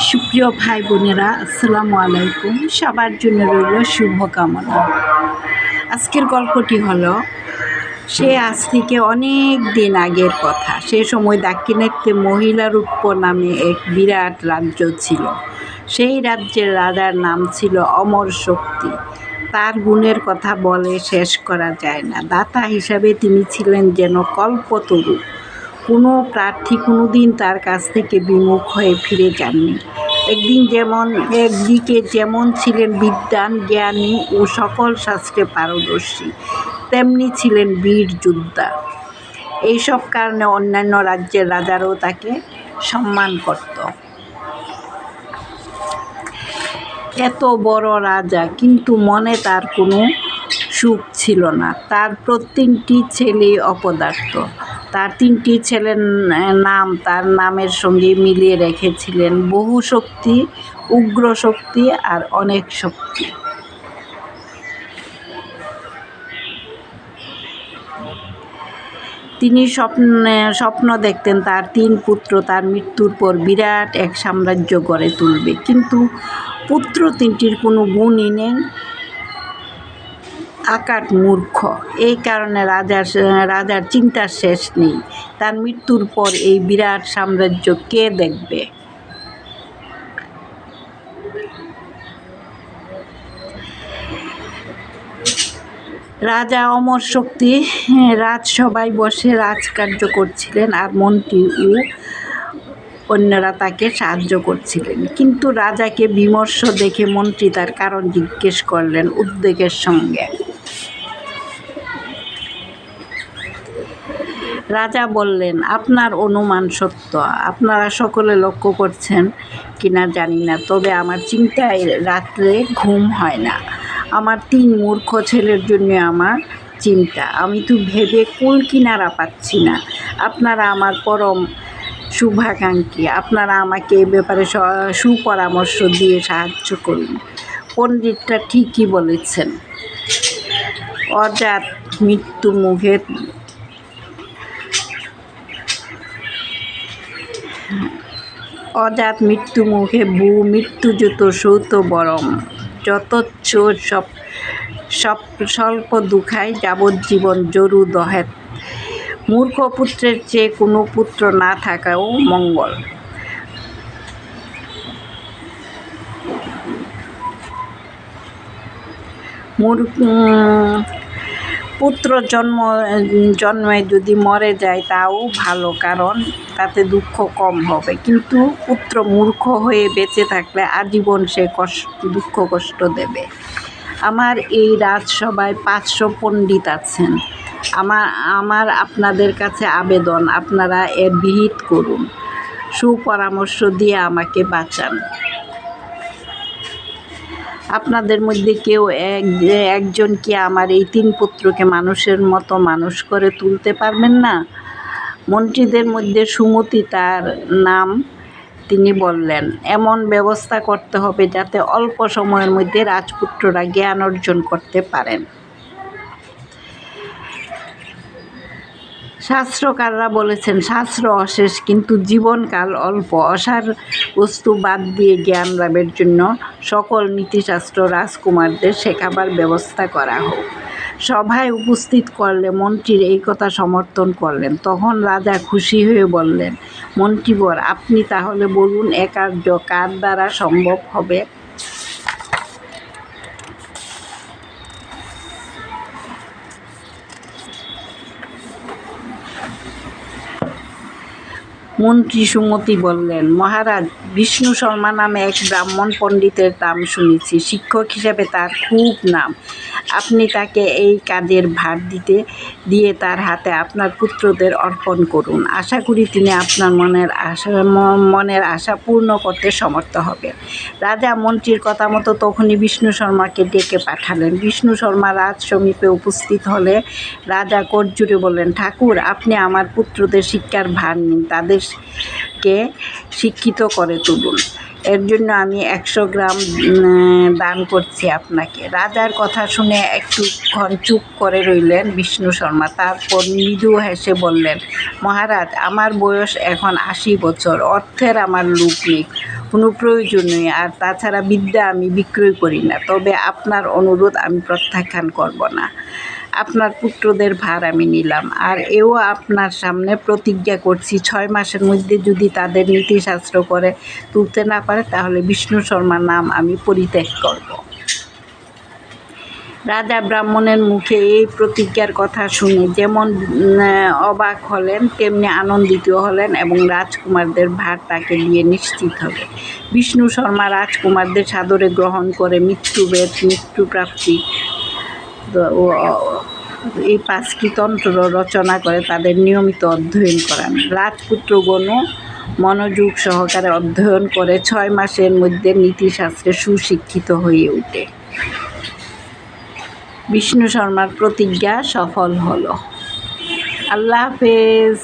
সুপ্রিয় ভাই বোনেরা, আসসালামু আলাইকুম। সবার জন্য রইল শুভকামনা। আজকের গল্পটি হলো, সে আজ থেকে অনেক দিন আগের কথা। সে সময় দাক্ষিণাত্যে মহিলার উৎপ নামে এক বিরাট রাজ্য ছিল। সেই রাজ্যের রাজার নাম ছিল অমর শক্তি। তার গুণের কথা বলে শেষ করা যায় না। দাতা হিসাবে তিনি ছিলেন যেন কল্পতরু। কোনো প্রার্থী কোনো দিন তার কাছ থেকে বিমুখ হয়ে ফিরে যাননি। একদিন যেমন একদিকে যেমন ছিলেন বিদ্যান জ্ঞানী ও সকল শাস্ত্রে পারদর্শী, তেমনি ছিলেন বীর যোদ্ধা। এইসব কারণে অন্যান্য রাজ্যের রাজারাও তাকে সম্মান করত। এত বড় রাজা, কিন্তু মনে তার কোনো সুখ ছিল না। তার প্রত্যেকটি ছেলে অপদার্থ। তার তিনটি ছেলের নাম তার নামের সঙ্গে মিলিয়ে রেখেছিলেন। বহু শক্তি, উগ্র শক্তি আর অনেক শক্তি। তিনি স্বপ্নে, স্বপ্ন দেখতেন তার তিন পুত্র তার মৃত্যুর পর বিরাট এক সাম্রাজ্য গড়ে তুলবে। কিন্তু পুত্র তিনটির কোনো গুণই নেই। আকাট মূর্খ। এই কারণে রাজার রাজার চিন্তার শেষ নেই। তার মৃত্যুর পর এই বিরাট সাম্রাজ্য কে দেখবে? রাজা অমর শক্তি রাজসভায় বসে রাজকার্য করছিলেন আর মন্ত্রী ও অন্যরা তাকে সাহায্য করছিলেন। কিন্তু রাজাকে বিমর্ষ দেখে মন্ত্রী তার কারণ জিজ্ঞেস করলেন উদ্বেগের সঙ্গে। রাজা বললেন, আপনার অনুমান সত্য। আপনারা সকলে লক্ষ্য করছেন কিনা জানি না, তবে আমার চিন্তায় রাত্রে ঘুম হয় না। আমার তিন মূর্খ ছেলের জন্য আমার চিন্তা। আমি তো ভেবে কুল কিনারা পাচ্ছি না। আপনারা আমার পরম শুভাকাঙ্ক্ষী। আপনারা আমাকে এ ব্যাপারে সুপরামর্শ দিয়ে সাহায্য করুন। পণ্ডিতটা ঠিকই বলেছেন। অজাত মৃত্যু মুখে অজাত মৃত্যু মুখে বু মৃত্যুযুত সৌত বরম। যতচ্ছ সব সব স্বল্প দুঃখায় যাবজ্জীবন জরু দহেত। মূর্খ পুত্রের চেয়ে কোনো পুত্র না থাকাও মঙ্গল। পুত্র জন্ম, জন্মে যদি মরে যায় তাও ভালো, কারণ তাতে দুঃখ কম হবে। কিন্তু পুত্র মূর্খ হয়ে বেঁচে থাকলে আজীবন সে কষ্ট, দুঃখ কষ্ট দেবে। আমার এই রাজসভায় পাঁচশো পণ্ডিত আছেন। আমার আমার আপনাদের কাছে আবেদন, আপনারা এর বিহিত করুন। সুপরামর্শ দিয়ে আমাকে বাঁচান। আপনাদের মধ্যে কেউ এক, একজন কি আমার এই তিন পুত্রকে মানুষের মতো মানুষ করে তুলতে পারবেন না? মন্ত্রীদের মধ্যে সুমতি তার নাম তিনি বললেন। এমন ব্যবস্থা করতে হবে যাতে অল্প সময়ের মধ্যে রাজপুত্ররা জ্ঞান অর্জন করতে পারেন। শাস্ত্রকাররা বলেছেন, শাস্ত্র অশেষ, কিন্তু জীবনকাল অল্প। অসার বস্তু বাদ দিয়ে জ্ঞান লাভের জন্য সকল নীতিশাস্ত্র রাজকুমারদের শেখাবার ব্যবস্থা করা হোক। সভায় উপস্থিত করলে মন্ত্রীর এই কথা সমর্থন করলেন। তখন রাজা খুশি হয়ে বললেন, মন্ত্রীবর, আপনি তাহলে বলুন এ কার্য কার দ্বারা সম্ভব হবে? মন্ত্রী সুমতি বললেন, মহারাজ, বিষ্ণু শর্মা নামে এক ব্রাহ্মণ পণ্ডিতের নাম শুনেছি। শিক্ষক হিসাবে তার খুব নাম। আপনি তাকে এই কাজের ভার দিতে, দিয়ে তার হাতে আপনার পুত্রদের অর্পণ করুন। আশা করি তিনি আপনার মনের আশা মনের আশা পূর্ণ করতে সমর্থ হবেন। রাজা মন্ত্রীর কথা মতো তখনই বিষ্ণু শর্মাকে ডেকে পাঠালেন। বিষ্ণু শর্মা রাজ সমীপে উপস্থিত হলে রাজা করজুড়ে বললেন, ঠাকুর, আপনি আমার পুত্রদের শিক্ষার ভার নিন। তাদের কে শিক্ষিত করে তুলুন। এর জন্য আমি একশো গ্রাম দান করছি আপনাকে। রাজার কথা শুনে একটুক্ষণ চুপ করে রইলেন বিষ্ণু শর্মা। তারপর মৃদু হেসে বললেন, মহারাজ, আমার বয়স এখন আশি বছর। অর্থের আমার লোক নেই। কোনো প্রয়োজন নেই আর তাছাড়া বিদ্যা আমি বিক্রয় করি না। তবে আপনার অনুরোধ আমি প্রত্যাখ্যান করব না। আপনার পুত্রদের ভার আমি নিলাম। আর এও আপনার সামনে প্রতিজ্ঞা করছি, ছয় মাসের মধ্যে যদি তাদের নীতিশাস্ত্র করে তুলতে না পারে, তাহলে বিষ্ণু শর্মার নাম আমি পরিত্যাগ করব। রাজা ব্রাহ্মণের মুখে এই প্রতিজ্ঞার কথা শুনে যেমন অবাক হলেন, তেমনি আনন্দিত হলেন এবং রাজকুমারদের ভার তাকে দিয়ে নিশ্চিত হবে। বিষ্ণু শর্মা রাজকুমারদের সাদরে গ্রহণ করে মৃত্যুবেদ, মৃত্যুপ্রাপ্তি এই পাঁচটি তন্ত্র রচনা করে তাদের নিয়মিত অধ্যয়ন করান। রাজপুত্রগণও মনোযোগ সহকারে অধ্যয়ন করে ছয় মাসের মধ্যে নীতিশাস্ত্রে সুশিক্ষিত হয়ে ওঠে। বিষ্ণু শর্মার প্রতিজ্ঞা সফল হলো। আল্লাহ হাফেজ।